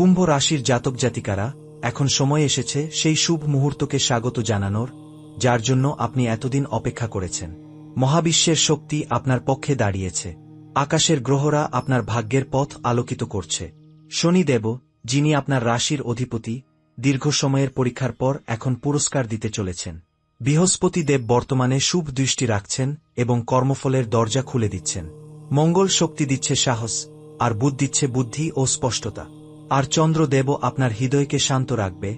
কুম্ভ রাশির জাতক জাতিকারা, এখন সময় এসেছে সেই শুভ মুহূর্তকে স্বাগত জানানোর, যার জন্য আপনি এতদিন অপেক্ষা করেছেন। মহাবিশ্বের শক্তি আপনার পক্ষে দাঁড়িয়েছে। আকাশের গ্রহরা আপনার ভাগ্যের পথ আলোকিত করছে। শনিদেব, যিনি আপনার রাশির অধিপতি, দীর্ঘ সময়ের পরীক্ষার পর এখন পুরস্কার দিতে চলেছেন। বৃহস্পতি দেব বর্তমানে শুভ দৃষ্টি রাখছেন এবং কর্মফলের দরজা খুলে দিচ্ছেন। মঙ্গল শক্তি দিচ্ছে সাহস, আর বুধ দিচ্ছে বুদ্ধি ও স্পষ্টতা। আর চন্দ্রদেবও আপনার হৃদয়কে শান্ত রাখবে,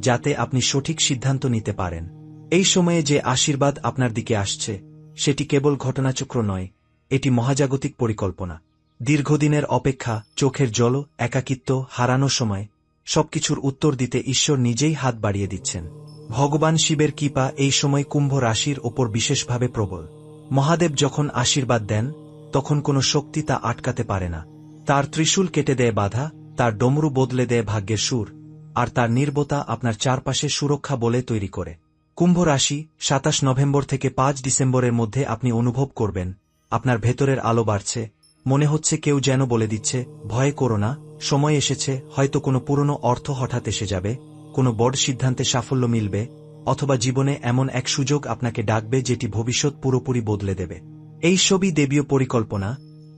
যাতে আপনি সঠিক সিদ্ধান্ত নিতে পারেন। এই সময়ে যে আশীর্বাদ আপনার দিকে আসছে, সেটি কেবল ঘটনাচক্র নয়, এটি মহাজাগতিক পরিকল্পনা। দীর্ঘদিনের অপেক্ষা, চোখের জল, একাকিত্ব, হারানো সময়, সবকিছুর উত্তর দিতে ঈশ্বর নিজেই হাত বাড়িয়ে দিচ্ছেন। ভগবান শিবের কৃপা এই সময় কুম্ভ রাশির ওপর বিশেষভাবে প্রবল। মহাদেব যখন আশীর্বাদ দেন, তখন কোনো শক্তি তা আটকাতে পারে না। তার ত্রিশূল কেটে দেয় বাধা তার ডমরু বদলে দেয় ভাগ্যের সুর, আর তার নির্বতা আপনার চারপাশে সুরক্ষা বলে তৈরি করে। কুম্ভ রাশি, সাতাশ নভেম্বর থেকে পাঁচ ডিসেম্বরের মধ্যে আপনি অনুভব করবেন, আপনার ভেতরের আলো বাড়ছে, মনে হচ্ছে কেউ যেন বলে দিচ্ছে, ভয় করো না, সময় এসেছে, হয়তো কোনো পুরনো অর্থ হঠাৎ এসে যাবে, কোনো বড় সিদ্ধান্তে সাফল্য মিলবে, অথবা জীবনে এমন এক সুযোগ আপনাকে ডাকবে যেটি ভবিষ্যৎ পুরোপুরি বদলে দেবে। এই সবই দেবীয় পরিকল্পনা,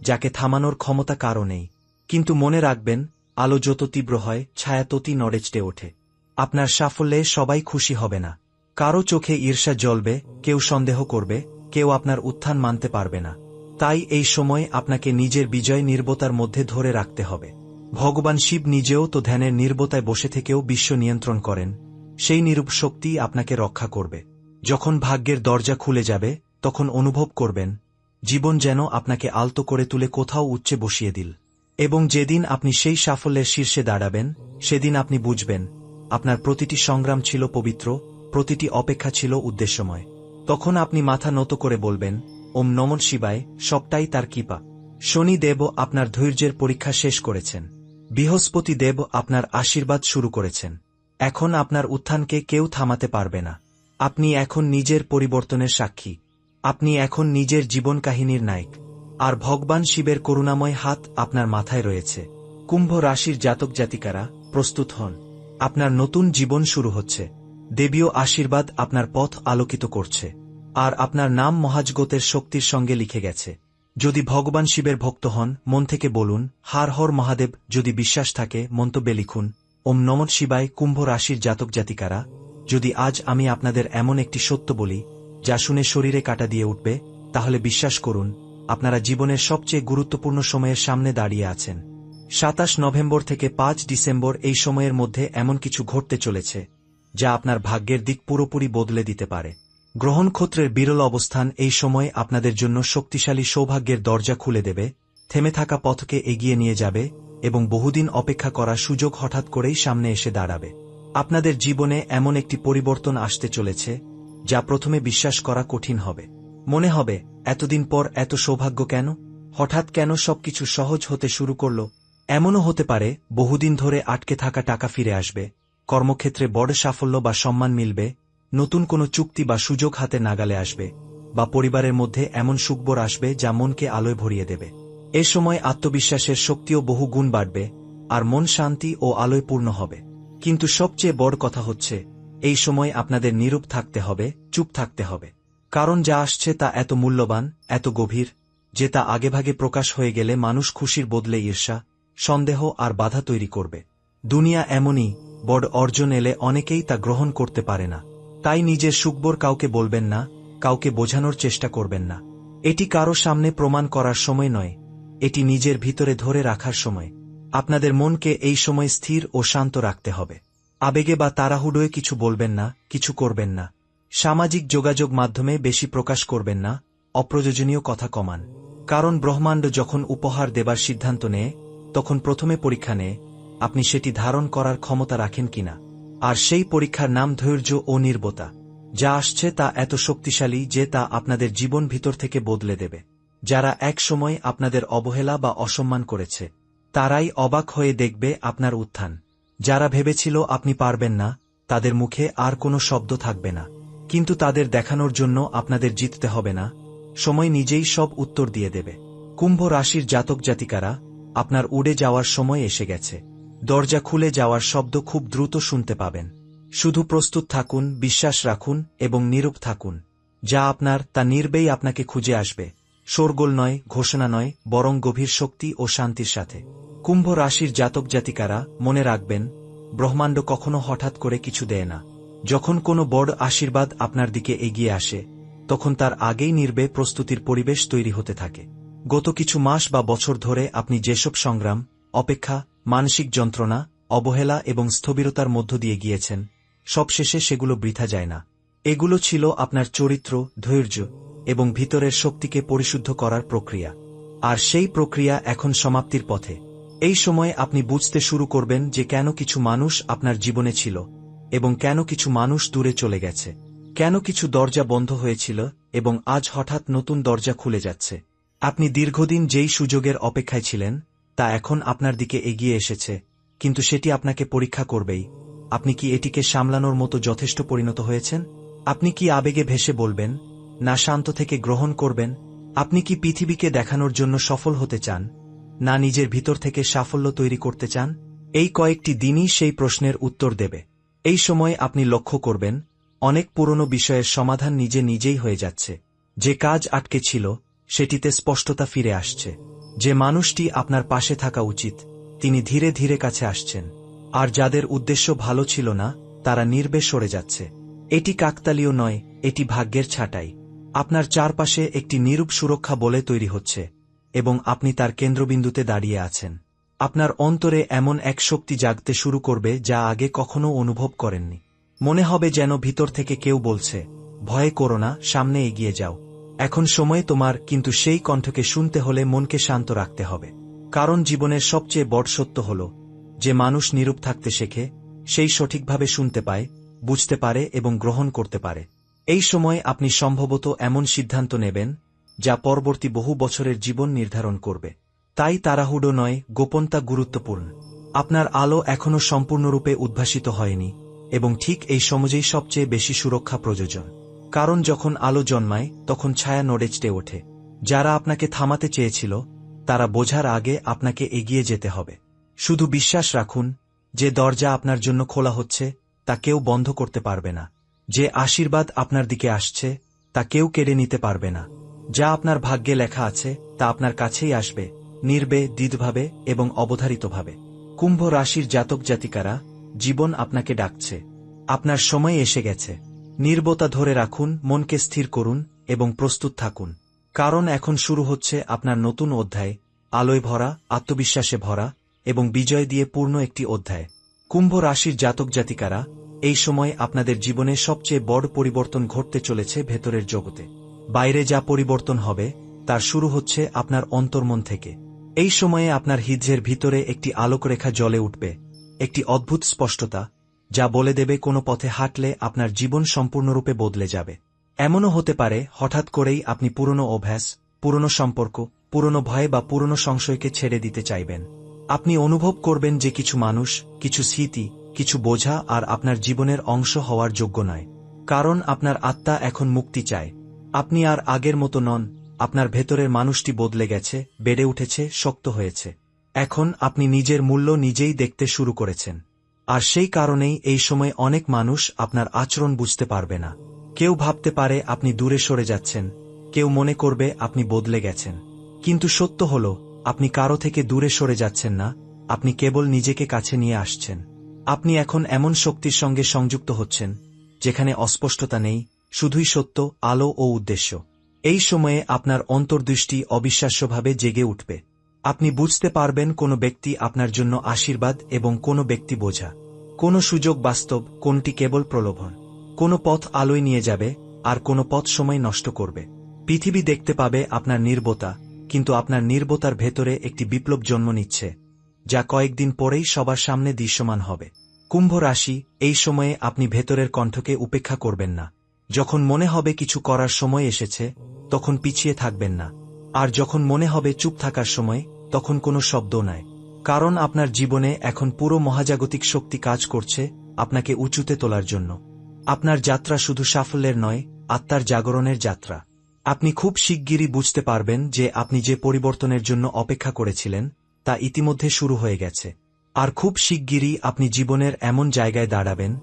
যাকে থামানোর ক্ষমতা কারও নেই। কিন্তু মনে রাখবেন আলো যত তীব্র হয়, ছায়া ততই নড়েচটে ওঠে। আপনার সাফল্যে সবাই খুশি হবে না। কারও চোখে ঈর্ষা জ্বলবে, কেউ সন্দেহ করবে, কেউ আপনার উত্থান মানতে পারবে না। তাই এই সময় আপনাকে নিজের বিজয় নির্বতার মধ্যে ধরে রাখতে হবে। ভগবান শিব নিজেও তো ধ্যানের নির্বতায় বসে থেকেও বিশ্ব নিয়ন্ত্রণ করেন। সেই নিরূপ শক্তি আপনাকে রক্ষা করবে। যখন ভাগ্যের দরজা খুলে যাবে, তখন অনুভব করবেন, জীবন যেন আপনাকে আলতো করে তুলে কোথাও উচ্চে বসিয়ে দিল। এবং যেদিন আপনি সেই সাফল্যের শীর্ষে দাঁড়াবেন, সেদিন আপনি বুঝবেন, আপনার প্রতিটি সংগ্রাম ছিল পবিত্র, প্রতিটি অপেক্ষা ছিল উদ্দেশ্যময়। তখন আপনি মাথা নত করে বলবেন, ওম নমন শিবায়, সবটাই তার কৃপা। শনি দেব আপনার ধৈর্যের পরীক্ষা শেষ করেছেন। বৃহস্পতি দেব আপনার আশীর্বাদ শুরু করেছেন। এখন আপনার উত্থানকে কেউ থামাতে পারবে না। আপনি এখন নিজের পরিবর্তনের সাক্ষী। আপনি এখন নিজের জীবন কাহিনীর নায়ক। আর ভগবান শিবের করুণাময় হাত আপনার মাথায় রয়েছে। কুম্ভ রাশির জাতক জাতিকারা, প্রস্তুত হন। আপনার নতুন জীবন শুরু হচ্ছে। দেবীয় আশীর্বাদ আপনার পথ আলোকিত করছে। আর আপনার নাম মহাজগতের শক্তির সঙ্গে লিখে গেছে। যদি ভগবান শিবের ভক্ত হন, মন থেকে বলুন, হার হর মহাদেব, যদি বিশ্বাস থাকে, মন্তব্যে লিখুন, ওম নমঃ শিবায় কুম্ভ রাশির জাতক জাতিকারা, যদি আজ আমি আপনাদের এমন একটি সত্য বলি, যা শুনে শরীরে কাটা দিয়ে উঠবে, তাহলে বিশ্বাস করুন আপনারা জীবনের সবচেয়ে গুরুত্বপূর্ণ সময়ের সামনে দাঁড়িয়ে আছেন। সাতাশ নভেম্বর থেকে পাঁচ ডিসেম্বর এই সময়ের মধ্যে এমন কিছু ঘটতে চলেছে, যা আপনার ভাগ্যের দিক পুরোপুরি বদলে দিতে পারে। গ্রহণক্ষত্রের বিরল অবস্থান এই সময় আপনাদের জন্য শক্তিশালী সৌভাগ্যের দরজা খুলে দেবে, থেমে থাকা পথকে এগিয়ে নিয়ে যাবে এবং বহুদিন অপেক্ষা করা সুযোগ হঠাৎ করেই সামনে এসে দাঁড়াবে। আপনাদের জীবনে এমন একটি পরিবর্তন আসতে চলেছে, যা প্রথমে বিশ্বাস করা কঠিন হবে। মনে হবে, এতদিন পর এত সৌভাগ্য কেন? হঠাৎ কেন সবকিছু সহজ হতে শুরু করল? এমনও হতে পারে, বহুদিন ধরে আটকে থাকা টাকা ফিরে আসবে। কর্মক্ষেত্রে বড় সাফল্য বা সম্মান মিলবে, নতুন কোনো চুক্তি বা সুযোগ হাতে নাগালে আসবে, বা পরিবারের মধ্যে এমন সুখবর আসবে যা মনকে আলোয় ভরিয়ে দেবে। এ সময় আত্মবিশ্বাসের শক্তিও বহু গুণ বাড়বে, আর মন শান্তি ও আলোয় পূর্ণ হবে। কিন্তু সবচেয়ে বড় কথা হচ্ছে, এই সময় আপনাদের নীরব থাকতে হবে, চুপ থাকতে হবে। কারণ যা আসছে তা এত মূল্যবান, এত গভীর, যে তা আগেভাগে প্রকাশ হয়ে গেলে মানুষ খুশির বদলে ঈর্ষা, সন্দেহ আর বাধা তৈরি করবে। দুনিয়া এমনই, বড় অর্জন এলে অনেকেই তা গ্রহণ করতে পারে না। তাই নিজের সুখবর কাউকে বলবেন না, কাউকে বোঝানোর চেষ্টা করবেন না। এটি কারও সামনে প্রমাণ করার সময় নয়, এটি নিজের ভিতরে ধরে রাখার সময়। আপনাদের মনকে এই সময় স্থির ও শান্ত রাখতে হবে। আবেগে বা তাড়াহুডোয় কিছু বলবেন না, কিছু করবেন না। সামাজিক যোগাযোগ মাধ্যমে বেশি প্রকাশ করবেন না, অপ্রয়োজনীয় কথা কমান। কারণ ব্রহ্মাণ্ড যখন উপহার দেবার সিদ্ধান্ত নেয়, তখন প্রথমে পরীক্ষা নেয়, আপনি সেটি ধারণ করার ক্ষমতা রাখেন কিনা। আর সেই পরীক্ষার নাম ধৈর্য ও নির্বতা, যা আসছে তা এত শক্তিশালী যে তা আপনাদের জীবন ভিতর থেকে বদলে দেবে। যারা এক সময় আপনাদের অবহেলা বা অসম্মান করেছে, তারাই অবাক হয়ে দেখবে আপনার উত্থান। যারা ভেবেছিল আপনি পারবেন না, তাদের মুখে আর কোনো শব্দ থাকবে না। কিন্তু তাদের দেখানোর জন্য আপনাদের জিততে হবে না। সময় নিজেই সব উত্তর দিয়ে দেবে। কুম্ভ রাশির জাতক জাতিকারা, আপনার উড়ে যাওয়ার সময় এসে গেছে। দরজা খুলে যাওয়ার শব্দ খুব দ্রুত শুনতে পাবেন। শুধু প্রস্তুত থাকুন, বিশ্বাস রাখুন এবং নীরব থাকুন। যা আপনার, তা নির্বেই আপনাকে খুঁজে আসবে। শোরগোল নয়, ঘোষণা নয়, বরং গভীর শক্তি ও শান্তির সাথে। কুম্ভ রাশির জাতক জাতিকারা, মনে রাখবেন, ব্রহ্মাণ্ড কখনো হঠাৎ করে কিছু দেয় না। যখন কোনো বড় আশীর্বাদ আপনার দিকে এগিয়ে আসে, তখন তার আগেই নির্বে প্রস্তুতির পরিবেশ তৈরি হতে থাকে। গত কিছু মাস বা বছর ধরে আপনি যেসব সংগ্রাম, অপেক্ষা, মানসিক যন্ত্রণা, অবহেলা এবং স্থবিরতার মধ্য দিয়ে গিয়েছেন, সবশেষে সেগুলো বৃথা যায় না। এগুলো ছিল আপনার চরিত্র, ধৈর্য এবং ভিতরের শক্তিকে পরিশুদ্ধ করার প্রক্রিয়া। আর সেই প্রক্রিয়া এখন সমাপ্তির পথে। এই সময়ে আপনি বুঝতে শুরু করবেন যে কেন কিছু মানুষ আপনার জীবনে ছিল। এবং কেন কিছু মানুষ দূরে চলে গেছে? কেন কিছু দরজা বন্ধ হয়েছিল এবং আজ হঠাৎ নতুন দরজা খুলে যাচ্ছে? আপনি দীর্ঘদিন যেই সুযোগের অপেক্ষায় ছিলেন, তা এখন আপনার দিকে এগিয়ে এসেছে, কিন্তু সেটি আপনাকে পরীক্ষা করবেই। আপনি কি এটিকে সামলানোর মতো যথেষ্ট পরিণত হয়েছেন? আপনি কি আবেগে ভেসে বলবেন, না শান্ত থেকে গ্রহণ করবেন আপনি কি পৃথিবীকে দেখানোর জন্য সফল হতে চান? না নিজের ভিতর থেকে সাফল্য তৈরি করতে চান? এই কয়েকটি দিনই সেই প্রশ্নের উত্তর দেবে। এই সময় আপনি লক্ষ্য করবেন, অনেক পুরনো বিষয়ের সমাধান নিজে নিজেই হয়ে যাচ্ছে। যে কাজ আটকে ছিল, সেটিতে স্পষ্টতা ফিরে আসছে। যে মানুষটি আপনার পাশে থাকা উচিত, তিনি ধীরে ধীরে কাছে আসছেন। আর যাদের উদ্দেশ্য ভালো ছিল না, তারা নির্বে সরে যাচ্ছে। এটি কাকতালীয় নয়, এটি ভাগ্যের ছাঁটাই। আপনার চারপাশে একটি নিরূপ সুরক্ষা বলে তৈরি হচ্ছে, এবং আপনি তার কেন্দ্রবিন্দুতে দাঁড়িয়ে আছেন। আপনার অন্তরে এমন এক শক্তি জাগতে শুরু করবে যা আগে কখনো অনুভব করেননি। মনে হবে যেন ভিতর থেকে কেউ বলছে, ভয়ে করো না, সামনে এগিয়ে যাও। এখন সময় তোমার, কিন্তু সেই কণ্ঠকে শুনতে হলে মনকে শান্ত রাখতে হবে। কারণ জীবনের সবচেয়ে বড় সত্য হল, যে মানুষ নিরূপ থাকতে শেখে, সেই সঠিকভাবে শুনতে পায়, বুঝতে পারে এবং গ্রহণ করতে পারে। এই সময় আপনি সম্ভবত এমন সিদ্ধান্ত নেবেন, যা পরবর্তী বহু বছরের জীবন নির্ধারণ করবে। তাই তাড়াহুড়ো নয়, গোপনতা গুরুত্বপূর্ণ। আপনার আলো এখনও সম্পূর্ণরূপে উদ্ভাসিত হয়নি, এবং ঠিক এই সমাজেই সবচেয়ে বেশি সুরক্ষা প্রয়োজন। কারণ যখন আলো জন্মায়, তখন ছায়া নড়েচটে ওঠে। যারা আপনাকে থামাতে চেয়েছিল, তারা বোঝার আগে আপনাকে এগিয়ে যেতে হবে। শুধু বিশ্বাস রাখুন, যে দরজা আপনার জন্য খোলা হচ্ছে, তা কেউ বন্ধ করতে পারবে না। যে আশীর্বাদ আপনার দিকে আসছে, তা কেউ কেড়ে নিতে পারবে না। যা আপনার ভাগ্যে লেখা আছে, তা আপনার কাছেই আসবে নির্বে, দ্বিধভাবে এবং অবধারিতভাবে। কুম্ভ রাশির জাতক জাতিকারা, জীবন আপনাকে ডাকছে। আপনার সময় এসে গেছে। নির্বতা ধরে রাখুন, মনকে স্থির করুন এবং প্রস্তুত থাকুন। কারণ এখন শুরু হচ্ছে আপনার নতুন অধ্যায়, আলোয় ভরা, আত্মবিশ্বাসে ভরা এবং বিজয় দিয়ে পূর্ণ একটি অধ্যায়। কুম্ভ রাশির জাতক জাতিকারা, এই সময় আপনাদের জীবনে সবচেয়ে বড় পরিবর্তন ঘটতে চলেছে ভেতরের জগতে। বাইরে যা পরিবর্তন হবে, তার শুরু হচ্ছে আপনার অন্তর্মন থেকে। এই সময়ে আপনার হিজ্জের ভিতরে একটি আলোকরেখা জলে উঠবে, একটি অদ্ভুত স্পষ্টতা, যা বলে দেবে কোনো পথে হাঁটলে আপনার জীবন সম্পূর্ণরূপে বদলে যাবে। এমনও হতে পারে, হঠাৎ করেই আপনি পুরনো অভ্যাস, পুরনো সম্পর্ক, পুরনো ভয় বা পুরনো সংশয়কে ছেড়ে দিতে চাইবেন। আপনি অনুভব করবেন যে কিছু মানুষ, কিছু স্মৃতি, কিছু বোঝা আর আপনার জীবনের অংশ হওয়ার যোগ্য নয়, কারণ আপনার আত্মা এখন মুক্তি চায়। আপনি আর আগের মতো নন আপনার ভেতরের মানুষটি বদলে গেছে, বেড়ে উঠেছে, শক্ত হয়েছে। এখন আপনি নিজের মূল্য নিজেই দেখতে শুরু করেছেন। আর সেই কারণেই এই সময় অনেক মানুষ আপনার আচরণ বুঝতে পারবে না। কেউ ভাবতে পারে আপনি দূরে সরে যাচ্ছেন, কেউ মনে করবে আপনি বদলে গেছেন। কিন্তু সত্য হল, আপনি কারও থেকে দূরে সরে যাচ্ছেন না, আপনি কেবল নিজেকে কাছে নিয়ে আসছেন। আপনি এখন এমন শক্তির সঙ্গে সংযুক্ত হচ্ছেন, যেখানে অস্পষ্টতা নেই, শুধুই সত্য, আলো ও উদ্দেশ্য। এই সময়ে আপনার অন্তর্দৃষ্টি অবিশ্বাস্যভাবে জেগে উঠবে। আপনি বুঝতে পারবেন কোনো ব্যক্তি আপনার জন্য আশীর্বাদ এবং কোনো ব্যক্তি বোঝা। কোনো সুযোগ বাস্তব, কোনটি কেবল প্রলোভন। কোনো পথ আলোয় নিয়ে যাবে, আর কোনো পথ সময় নষ্ট করবে। পৃথিবী দেখতে পাবে আপনার নির্বতা, কিন্তু আপনার নির্বতার ভেতরে একটি বিপ্লব জন্ম নিচ্ছে, যা কয়েকদিন পরেই সবার সামনে দৃশ্যমান হবে। কুম্ভ রাশি এই সময়ে আপনি ভেতরের কণ্ঠকে উপেক্ষা করবেন না। যখন মনে হবে কিছু করার সময় এসেছে, তখন পিছিয়ে থাকবেন না। আর যখন মনে হবে চুপ থাকার সময়, তখন কোনো শব্দ নাই। কারণ আপনার জীবনে এখন পুরো মহাজাগতিক শক্তি কাজ করছে আপনাকে উঁচুতে তোলার জন্য। আপনার যাত্রা শুধু সাফল্যের নয়, আত্মার জাগরণের যাত্রা। আপনি খুব শিগগিরই বুঝতে পারবেন যে আপনি যে পরিবর্তনের জন্য অপেক্ষা করেছিলেন, তা ইতিমধ্যে শুরু হয়ে গেছে। আর খুব শিগগিরই আপনি জীবনের এমন জায়গায় দাঁড়াবেন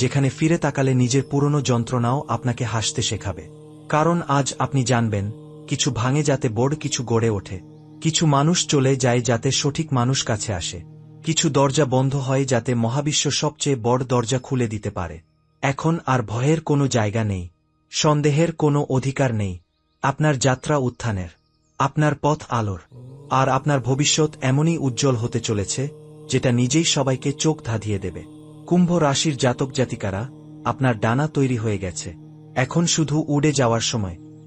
যেখানে ফিরে তাকালে নিজের পুরনো যন্ত্রণাও আপনাকে হাসতে শেখাবে। কারণ আজ আপনি জানবেন, কিছু ভাঙে যাতে বড় কিছু গড়ে ওঠে। কিছু মানুষ চলে যায় যাতে সঠিক মানুষ কাছে আসে। কিছু দরজা বন্ধ হয় যাতে মহাবিশ্ব সবচেয়ে বড় দরজা খুলে দিতে পারে। এখন আর ভয়ের কোনো জায়গা নেই। সন্দেহের কোনো অধিকার নেই। আপনার যাত্রা উত্থানের। আপনার পথ আলোর। আর আপনার ভবিষ্যৎ এমনই উজ্জ্বল হতে চলেছে, যেটা নিজেই সবাইকে চোখ ধাঁধিয়ে দেবে। কুম্ভ রাশির জাতক জাতিকারা আপনার ডানা তৈরি হয়ে গেছে। এখন শুধু উড়ে যাওয়ার সময়।